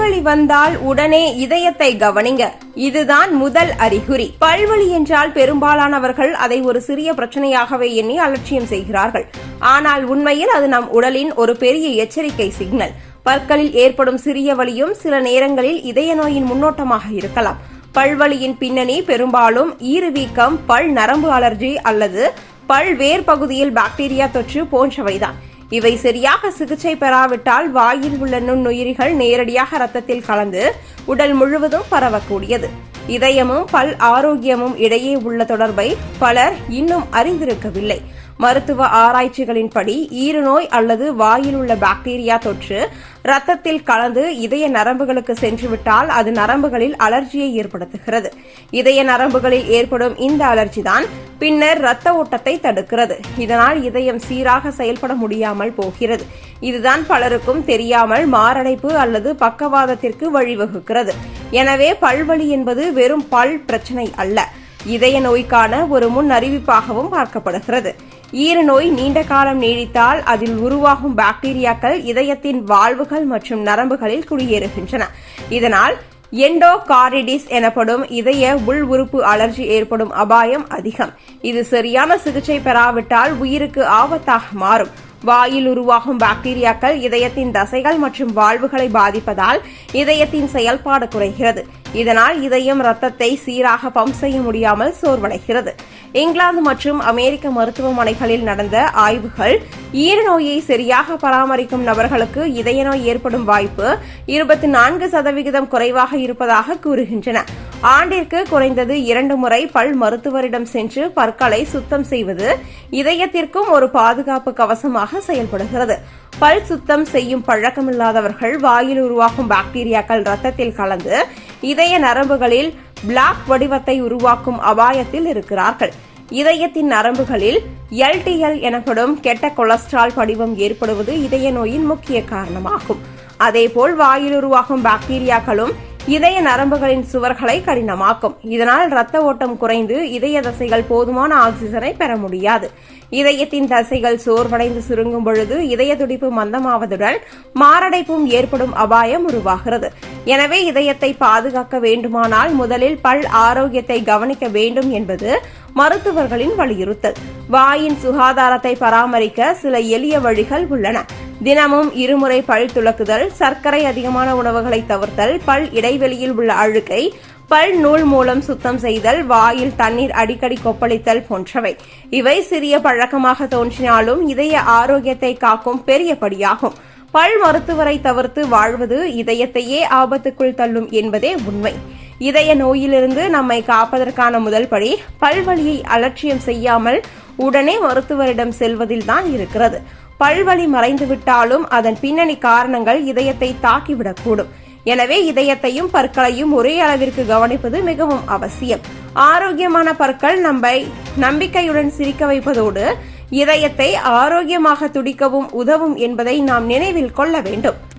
பல்வழி வந்தால் உடனே இதயத்தை கவனிங்க. இதுதான் முதல் அறிகுறி. பல்வழி என்றால் பெரும்பாலானவர்கள் அதை ஒரு சிறிய பிரச்சனையாகவே எண்ணி அலட்சியம் செய்கிறார்கள். ஆனால் உண்மையில் அது நம் உடலின் ஒரு பெரிய எச்சரிக்கை சிக்னல். பற்களில் ஏற்படும் சிறிய வலியும் சில நேரங்களில் இதய நோயின் முன்னோட்டமாக இருக்கலாம். பல்வலியின் பின்னணி பெரும்பாலும் ஈறுவீக்கம் பல் நரம்பு அலர்ஜி அல்லது பல் வேர் பகுதியில் பாக்டீரியா தொற்று போன்றவைதான். இவை சரியாக சிகிச்சை பெறாவிட்டால் வாயில் உள்ள நுண்ணுயிரிகள் நேரடியாக ரத்தத்தில் கலந்து உடல் முழுவதும் பரவக்கூடியது. இதயமும் பல் ஆரோக்கியமும் இடையே உள்ள தொடர்பை பலர் இன்னும் அறிந்திருக்கவில்லை. மருத்துவ ஆராய்ச்சிகளின்படி ஈறுநோய் அல்லது வாயில் உள்ள பாக்டீரியா தொற்று ரத்தத்தில் கலந்து இதய நரம்புகளுக்கு சென்றுவிட்டால் அது நரம்புகளில் அலர்ஜியை ஏற்படுத்துகிறது. இதய நரம்புகளில் ஏற்படும் இந்த அலர்ஜி தான் பின்னர் இரத்த ஓட்டத்தை தடுக்கிறது. இதனால் இதயம் சீராக செயல்பட முடியாமல் போகிறது. இதுதான் பலருக்கும் தெரியாமல் மாரடைப்பு அல்லது பக்கவாதத்திற்கு வழிவகுக்கிறது. எனவே பல்வலி என்பது வெறும் பல் பிரச்சனை அல்ல. இதய நோய்க்கான ஒரு முன் அறிவிப்பாகவும் பார்க்கப்படுகிறது. ஈரநோய் நீண்ட காலம் நீடித்தால் அதில் உருவாகும் பாக்டீரியாக்கள் இதயத்தின் வாழ்வுகள் மற்றும் நரம்புகளில் குடியேறுகின்றன. இதனால் எண்டோகாரிடிஸ் எனப்படும் இதய உள் உறுப்பு அலர்ஜி ஏற்படும் அபாயம் அதிகம். இது சரியான சிகிச்சை பெறாவிட்டால் உயிருக்கு ஆபத்தாக மாறும். வாயில் உருவாகும் பாக்டீரியாக்கள் இதயத்தின் தசைகள் மற்றும் வாழ்வுகளை பாதிப்பதால் இதயத்தின் செயல்பாடு குறைகிறது. இதனால் இதயம் ரத்தத்தை சீராக பம்ப் செய்ய முடியாமல் சோர்வடைகிறது. இங்கிலாந்து மற்றும் அமெரிக்க மருத்துவமனைகளில் நடந்த ஆய்வுகள் ஈர நோயை சரியாக பராமரிக்கும் நபர்களுக்கு இதய நோய் ஏற்படும் வாய்ப்பு இருபத்தி நான்கு சதவிகிதம் குறைவாக இருப்பதாக கூறுகின்றன. ஆண்டிற்கு குறைந்தது இரண்டு முறை பல் மருத்துவரிடம் சென்று பற்களை சுத்தம் செய்வது இதயத்திற்கும் ஒரு பாதுகாப்பு கவசமாக செயல்படுகிறது. பல் சுத்தம் செய்யும் பழக்கமில்லாதவர்கள் வாயில் உருவாகும் பாக்டீரியாக்கள் ரத்தத்தில் கலந்து இதய நரம்புகளில் பிளாக் வடிவத்தை உருவாக்கும் அபாயத்தில் இருக்கிறார்கள். இதயத்தின் நரம்புகளில் எல்டிஎல் எனப்படும் கெட்ட கொலஸ்ட்ரால் படிவம் ஏற்படுவது இதய நோயின் முக்கிய காரணமாகும். அதேபோல் வாயில் உருவாகும் பாக்டீரியாக்களும் இதய நரம்புகளின் சுவர்களை கடினமாக்கும். இதனால் இரத்த ஓட்டம் குறைந்து இதய தசைகள் போதுமான ஆக்சிஜனை பெற முடியாது. இதயத்தின் தசைகள் சோர்வடைந்து சுருங்கும் பொழுது இதய துடிப்பு மந்தமாவதுடன் மாரடைப்பும் ஏற்படும் அபாயம் உருவாகிறது. எனவே இதயத்தை பாதுகாக்க வேண்டுமானால் முதலில் பல் ஆரோக்கியத்தை கவனிக்க வேண்டும் என்பது மருத்துவர்களின் வலியுறுத்தல். வாயின் சுகாதாரத்தை பராமரிக்க சில எளிய வழிகள் உள்ளன. தினமும் இருமுறை பல் துளக்குதல் சர்க்கரை அதிகமான உணவுகளை தவிர்த்தல் பல் இடைவெளியில் உள்ள அழுக்கை பல் நூல் மூலம் சுத்தம் செய்தல் வாயில் தண்ணீர் அடிக்கடி கொப்பளித்தல் போன்றவை. இவை சிறிய பழக்கமாக தோன்றினாலும் இதய ஆரோக்கியத்தை காக்கும் பெரிய படியாகும். பல் மருத்துவரை தவிர்த்து வாழ்வது இதயத்தையே ஆபத்துக்குள் தள்ளும் என்பதே உண்மை. இதய நோயிலிருந்து நம்மை காப்பதற்கான முதல் படி பல்வழியை அலட்சியம் செய்யாமல் உடனே மருத்துவரிடம் செல்வதில் தான் இருக்கிறது. பல்வழி மறைந்துவிட்டாலும் அதன் பின்னணி காரணங்கள் இதயத்தை தாக்கிவிடக்கூடும். எனவே இதயத்தையும் பற்களையும் ஒரே அளவிற்கு கவனிப்பது மிகவும் அவசியம். ஆரோக்கியமான பற்கள் நம்மை நம்பிக்கையுடன் சிரிக்க வைப்பதோடு இதயத்தை ஆரோக்கியமாக துடிக்கவும் உதவும் என்பதை நாம் நினைவில் கொள்ள வேண்டும்.